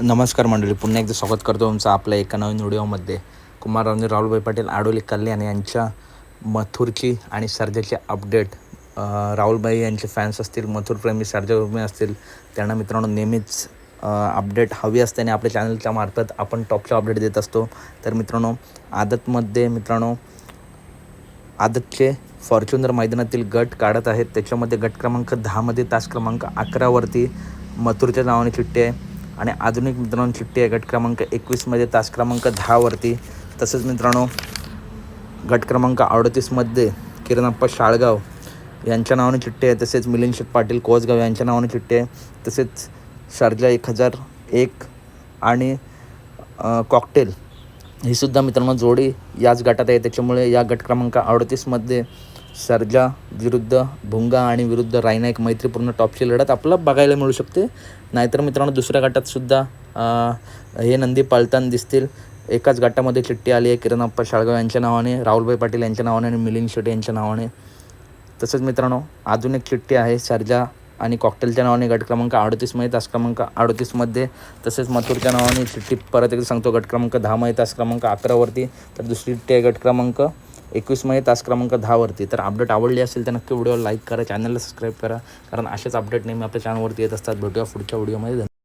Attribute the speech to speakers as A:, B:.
A: नमस्कार मंडळी पुन्हा एकदा स्वागत करतो तुमचं आपल्या एका नवीन व्हिडिओमध्ये. कुमार कुमाररावने राहुलभाई पाटील आडोली कल्याण यांच्या मथुरची आणि सर्जाची अपडेट. राहुलभाई यांचे फॅन्स असतील मथुरप्रेमी सर्जाप्रेमी असतील त्यांना मित्रांनो नेहमीच अपडेट हवी असते आणि आपल्या चॅनलच्या मार्फत आपण टॉपचे अपडेट देत असतो. तर मित्रांनो आदतमध्ये मित्रांनो आदतचे फॉर्च्युनर मैदानातील गट काढत आहेत. त्याच्यामध्ये गट क्रमांक दहामध्ये तास क्रमांक अकरावरती मथुरच्या नावाने चिठ्ठी आहे. आणि आधुनिक मित्रांनो चिठ्ठी आहे गट क्रमांक एकवीसमध्ये तास क्रमांक दहावरती तसंच मित्रांनो गट क्रमांक अडतीसमध्ये किरणप्पा शाळगाव यांच्या नावाने चिठ्ठी आहे. तसेच मिलिंद शेठ पाटील कोसगाव यांच्या नावाने चिठ्ठी आहे. तसेच शारजा एक हजार एक आणि कॉकटेल. ही सुद्धा मित्रांनो जोडी याच गटात आहे. त्याच्यामुळे या गट क्रमांक अडतीसमध्ये सर्जा विरुद्ध भुंगा आणि विरुद्ध रायना एक मैत्रीपूर्ण टॉपची लढत आपल्याला बघायला मिळू शकते. नाहीतर मित्रांनो दुसऱ्या गटातसुद्धा हे नंदी पाळताना दिसतील. एकाच गटामध्ये चिठ्ठी आली आहे किरणप्पा शाळगाव यांच्या नावाने राहुलभाई पाटील यांच्या नावाने आणि मिलिंद शेटे यांच्या नावाने. तसंच मित्रांनो अजून एक चिठ्ठी आहे सर्जा आणि कॉकटेलच्या नावाने गट क्रमांक अडतीसमध्ये तास क्रमांक अडतीसमध्ये तसेच मथुरच्या नावाने चिठ्ठी परत एकदा सांगतो गट क्रमांक दहामध्ये तास क्रमांक अकरावरती तर दुसरी चिठ्ठी आहे गट क्रमांक एकवीसमध्ये तास क्रमांक दहावरती तर अपडेट आवडली असेल तर नक्की व्हिडिओ लाईक करा चॅनलला सबस्क्राईब करा. कारण असेच अपडेट नेहमी आपल्या चॅनलवरती येत असतात. भेटूया पुढच्या व्हिडिओमध्ये धन्यवाद.